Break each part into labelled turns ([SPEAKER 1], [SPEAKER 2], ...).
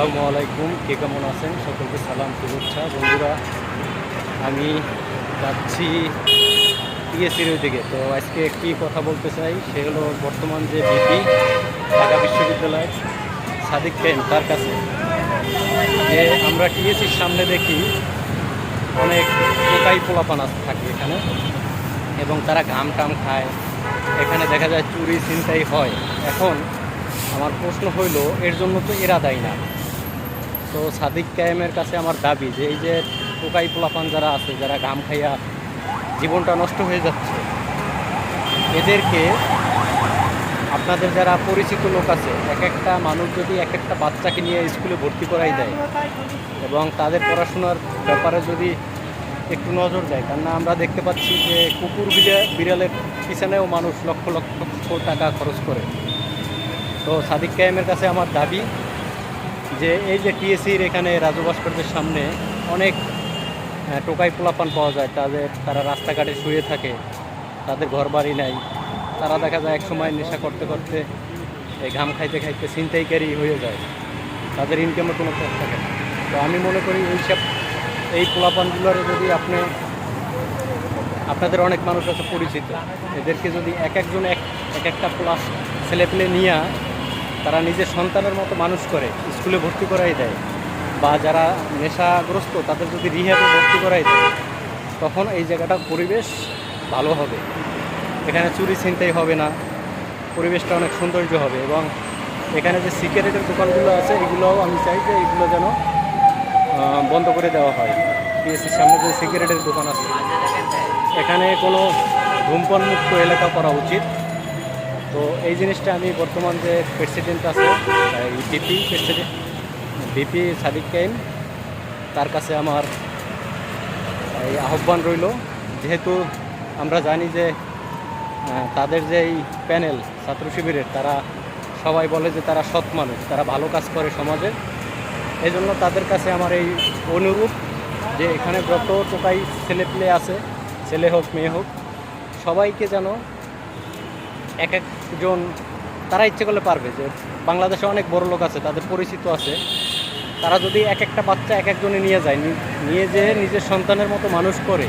[SPEAKER 1] আসসালামু আলাইকুম। কে কেমন আছেন? সকলকে সালাম, শুভেচ্ছা। বন্ধুরা, আমি যাচ্ছি ওই দিকে তো আজকে একটি কথা বলতে চাই। সে হলো বর্তমান যে বিপি ঢাকা বিশ্ববিদ্যালয়ের সাদিক কেন তার কাছে। যে আমরা টিএসসির সামনে দেখি অনেক টোকাই পোলাপান আছে- থাকে এখানে। এবং তারা ঘাম টাম খায়। এখানে দেখা যায় চুরি চিন্তাই হয়। এখন আমার প্রশ্ন হইল, এর জন্য তো এরা দায়ী না। তো সাদিক কায়েমের কাছে আমার দাবি যে এই যে টোকাই পোলাপান যারা আছে, যারা ঘাম খাইয়া জীবনটা নষ্ট হয়ে যাচ্ছে, এদেরকে আপনাদের যারা পরিচিত লোক আছে, এক একটা মানুষ যদি এক একটা বাচ্চাকে নিয়ে স্কুলে ভর্তি করাই দেয় এবং তাদের পড়াশোনার ব্যাপারে যদি একটু নজর দেয়, কেননা আমরা দেখতে পাচ্ছি যে কুকুর বিড়া- বিড়ালের পিছনেও মানুষ লক্ষ লক্ষ টাকা খরচ করে। তো সাদিক কায়েমের কাছে আমার দাবি যে এই যে টিএসসির এখানে রাজু ভাস্কর্যের সামনে অনেক টোকাই পোলাপান পাওয়া যায়। তাদের, তারা রাস্তাঘাটে শুয়ে থাকে। তাদের ঘর বাড়ি নাই। তারা দেখা যায় এক সময় নেশা করতে করতে এই ঘাম খাইতে খাইতে ছিনতাইকারী হয়ে যায়। তাদের ইনকামের কোনো পথ থাকে না। তো আমি মনে করি এইসব এই পোলাপানগুলোর যদি আপনি, আপনাদের অনেক মানুষ আছে পরিচিত। এদেরকে যদি এক একজন এক এক একটা প্লাস ছেলেপেলে নিয়ে তারা নিজের সন্তানের মতো মানুষ করে, স্কুলে ভর্তি করাই দেয়। বা যারা নেশাগ্রস্ত, তাদের যদি রিহাবে ভর্তি করাই দেয়, তখন এই জায়গাটা পরিবেশ ভালো হবে। এখানে চুরি ছিনতাই হবে না, পরিবেশটা অনেক সৌন্দর্য হবে এবং এখানে যে সিগারেটের দোকানগুলো আছে, এগুলোও আমি চাই যে এগুলো যেন বন্ধ করে দেওয়া হয়। পিএসসির সামনে যে সিগারেটের দোকান আছে, এখানে কোনো ধূমপান মুক্ত এলাকা করা উচিত। তো এই জিনিসটা আমি বর্তমান যে প্রেসিডেন্ট আছে BP president BP Sadik Kayem, তার কাছে আমার এই আহ্বান রইল। যেহেতু আমরা জানি যে তাদের যে এই প্যানেল ছাত্র শিবিরের, তারা সবাই বলে যে তারা সৎ মানুষ, তারা ভালো কাজ করে সমাজে। এই জন্য তাদের কাছে আমার এই অনুরোধ যে এখানে যত টোকাই ছেলে পেলে আছে, ছেলে হোক, মেয়ে হোক, সবাইকে যেন এক একজন, তারা ইচ্ছে করলে পারবে যে বাংলাদেশে অনেক বড় লোক আছে, তাদের পরিচিত আছে। তারা যদি এক একটা বাচ্চা এক একজনে নিয়ে যায় নিয়ে যেয়ে নিজের সন্তানের মতো মানুষ করে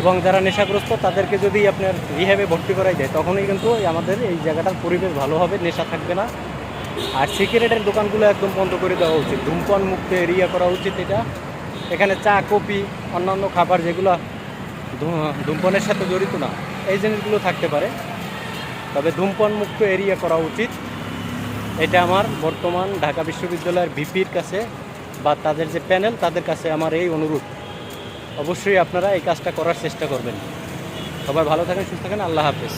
[SPEAKER 1] এবং যারা নেশাগ্রস্ত, তাদেরকে যদি আপনার রিহ্যাবে ভর্তি করাই দেয়, তখনই কিন্তু আমাদের এই জায়গাটার পরিবেশ ভালো হবে, নেশা থাকবে না। আর সিগারেটের দোকানগুলো একদম বন্ধ করে দেওয়া উচিত। ধূমপান মুক্ত এরিয়া করা উচিত এটা। এখানে চা, কফি, অন্যান্য খাবার যেগুলো ধূমপানের সাথে জড়িত না, এই জিনিসগুলো থাকতে পারে। তবে ধূমপান মুক্ত এরিয়া করা উচিত। এটা আমার বর্তমান ঢাকা বিশ্ববিদ্যালয়ের ভিপির কাছে বা তাদের যে প্যানেল, তাদের কাছে আমার এই অনুরোধ। অবশ্যই আপনারা এই কাজটা করার চেষ্টা করবেন। সবাই ভালো থাকেন, সুস্থ থাকেন, আল্লাহ হাফেজ।